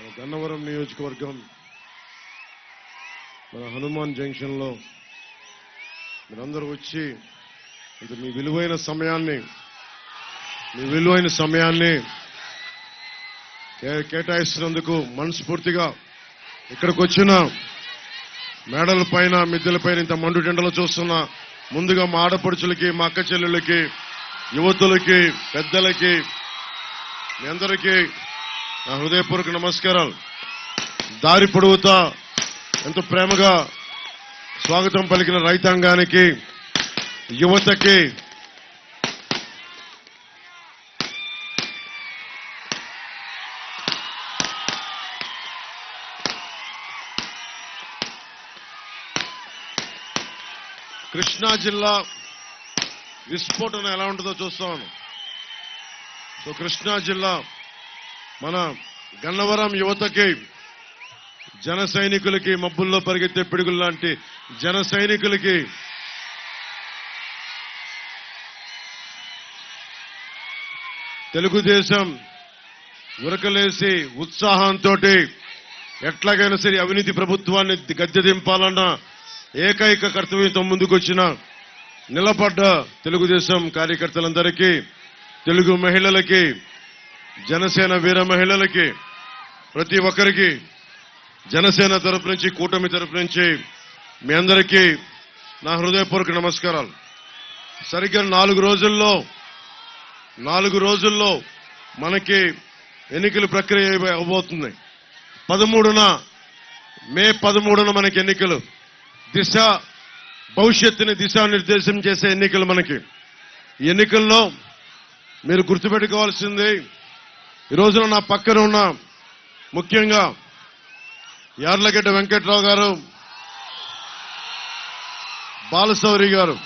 మన గన్నవరం నియోజకవర్గం మన హనుమాన్ జంక్షన్లో మీరందరూ వచ్చి ఇంత మీ విలువైన సమయాన్ని మీ విలువైన సమయాన్ని కే- కేటాయిస్తున్నందుకు మనస్ఫూర్తిగా ఇక్కడికి వచ్చిన మేడల పైన మిద్దెల పైన ఇంత మండు టెండలో చూస్తున్న ముందుగా మా ఆడపడుచులకి మా అక్క చెల్లెళ్ళకి యువతులకి పెద్దలకి మీ అందరికీ నా హృదయపూర్వక నమస్కారాలు. దారి పొడవుతా ఎంతో ప్రేమగా స్వాగతం పలికిన రైతాంగానికి యువతకి కృష్ణా జిల్లా విస్ఫోటన ఎలా ఉంటుందో చూస్తాను. సో కృష్ణా జిల్లా మన గన్నవరం యువతకి జన సైనికులకి మబ్బుల్లో పరిగెత్తే పిడుగులు లాంటి జన సైనికులకి తెలుగుదేశం ఉరకలేసి ఉత్సాహంతో ఎట్లాగైనా సరే అవినీతి ప్రభుత్వాన్ని గద్దె దింపాలన్న ఏకైక కర్తవ్యంతో ముందుకొచ్చిన నిలబడ్డ తెలుగుదేశం కార్యకర్తలందరికీ తెలుగు మహిళలకి జనసేన వీర మహిళలకి ప్రతి ఒక్కరికి జనసేన తరపు నుంచి కూటమి తరపు నుంచి మీ అందరికీ నా హృదయపూర్వక నమస్కారాలు. సరిగ్గా నాలుగు రోజుల్లో నాలుగు రోజుల్లో మనకి ఎన్నికల ప్రక్రియ అవబోతుంది. పదమూడున మే పదమూడున మనకి ఎన్నికలు. దిశ భవిష్యత్తుని దిశానిర్దేశం చేసే ఎన్నికలు మనకి. ఎన్నికల్లో మీరు గుర్తుపెట్టుకోవాల్సింది ఈ రోజున నా పక్కన ఉన్న ముఖ్యంగా యార్లగడ్డ వెంకట్రావు గారు బాలశౌరి గారు